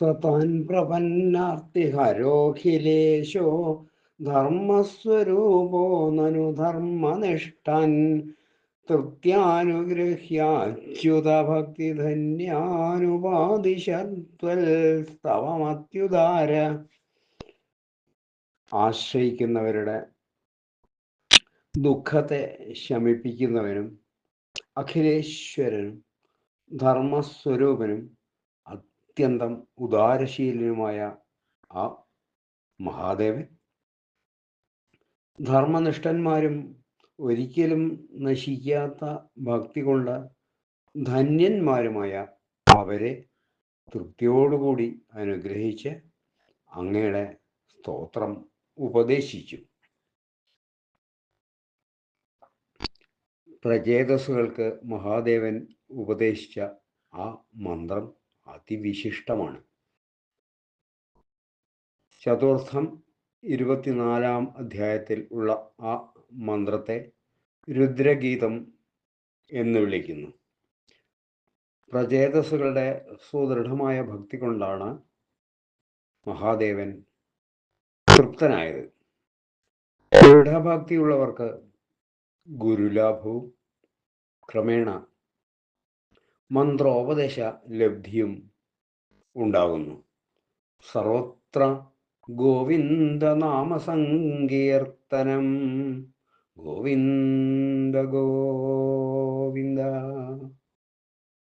സതാൻ ധർമ്മസ്വരൂപോ നനു ധർമ്മനിഷ്ഠൻ. തൃപ്ത്യാനുഗൃഹ്യാച്യുതഭക്തിധന്യാനുപാതിശത്വൽ സ്തവമത്യുദാര. ആശ്രയിക്കുന്നവരുടെ ദുഃഖത്തെ ശമിപ്പിക്കുന്നവനും അഖിലേശ്വരനും ധർമ്മസ്വരൂപനും അത്യന്തം ഉദാരശീലനുമായ ആ മഹാദേവൻ. ധർമ്മനിഷ്ഠന്മാരും ഒരിക്കലും നശിക്കാത്ത ഭക്തി കൊണ്ട് ധന്യന്മാരുമായ അവരെ തൃപ്തിയോടുകൂടി അനുഗ്രഹിച്ച് അങ്ങയുടെ സ്തോത്രം ഉപദേശിച്ചു. പ്രചേതസ്സുകൾക്ക് മഹാദേവൻ ഉപദേശിച്ച ആ മന്ത്രം അതിവിശിഷ്ടമാണ്. ചതുർത്ഥം ഇരുപത്തിനാലാം അധ്യായത്തിൽ ഉള്ള ആ മന്ത്രത്തെ രുദ്രഗീതം എന്ന് വിളിക്കുന്നു. പ്രചേതസ്സുകളുടെ സുദൃഢമായ ഭക്തി കൊണ്ടാണ് മഹാദേവൻ തൃപ്തനായത്. ദൃഢഭക്തിയുള്ളവർക്ക് ഗുരുലാഭവും ക്രമേണ മന്ത്രോപദേശ ലബ്ധിയും ഉണ്ടാകുന്നു. സർവത്ര ഗോവിന്ദനാമസങ്കീർത്തനം ഗോവിന്ദ ഗോവിന്ദ